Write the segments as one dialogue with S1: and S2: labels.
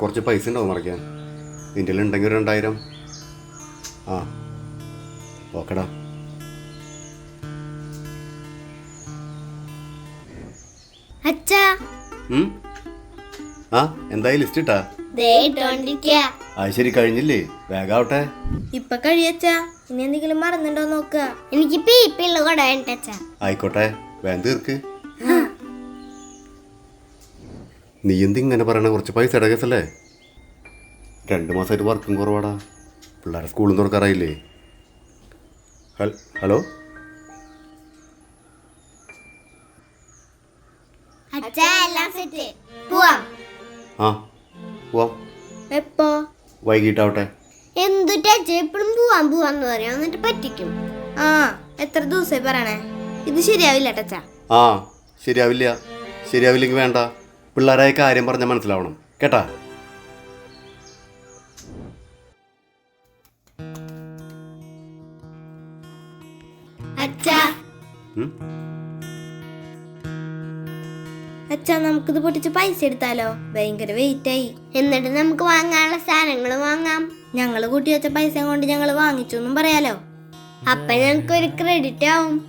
S1: കുറച്ച് പൈസ ഉണ്ടാവും മറിക്കാൻ? നിന്റെ ഉണ്ടെങ്കിൽ ഒരു രണ്ടായിരം. ആ ഓക്കെടാ
S2: അച്ഛാ?
S1: ആ എന്തായി ലിസ്റ്റ് ഇട്ടാ? അത് ശരി കഴിഞ്ഞില്ലേ? വേഗാവട്ടെ
S3: ഇപ്പൊ കഴിയച്ചാ ഇനി എന്തെങ്കിലും മറന്നുണ്ടോ നോക്കുക
S2: എനിക്ക്
S1: ആയിക്കോട്ടെ വേഗം തീർക്ക്. നീ എന്തിങ്ങനെ പറയണ? കുറച്ച് പൈസ ഇടകസല്ലേ? രണ്ട് മാസമായിട്ട് വർക്കും കുറവാടാ. പിള്ളേരെ സ്കൂളിൽ നിന്ന് തുറക്കാറായില്ലേ ഹലോ? ആ പോവാം.
S3: എപ്പോ?
S1: വൈകിട്ടാവട്ടെ.
S2: എന്തുട്ടാ എപ്പോഴും പോവാൻ പോവാന്ന് പറയാം. എന്നിട്ട് പറ്റിക്കും.
S3: ആ എത്ര ദിവസമായി പറയണേ? ഇത് ശരിയാവില്ല ടച്ചാ
S1: ആ ശരിയാവില്ല. ശരിയാവില്ലെങ്കിൽ വേണ്ട. പിള്ളേരായ കാര്യം പറഞ്ഞാൽ മനസ്സിലാവണം. കേട്ടാ?
S2: അച്ഛാ.
S3: നമുക്കിത് പൊട്ടിച്ച് പൈസ എടുത്താലോ? ഭയങ്കര വെയിറ്റ് ആയി.
S2: എന്നിട്ട് നമുക്ക് വാങ്ങാനുള്ള സാധനങ്ങൾ വാങ്ങാം.
S3: ഞങ്ങൾ കൂട്ടി വെച്ച പൈസ കൊണ്ട് ഞങ്ങൾ വാങ്ങിച്ചു എന്നും പറയാലോ?
S2: അപ്പൊ ഞങ്ങൾക്ക് ഒരു ക്രെഡിറ്റ് ആവും.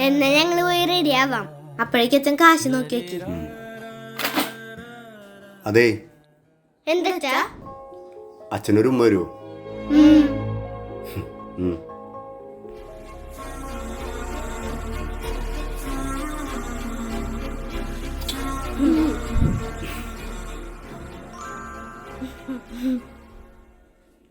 S2: എന്നാ ഞങ്ങൾ പോയി റെഡി ആവാം.
S3: അപ്പോഴേക്കും അച്ഛൻ കാശ് നോക്കി വെക്കി
S1: അതെ.
S2: എന്താ
S1: അച്ഛനൊരു ഉമ്മ വരുമോ ഉം.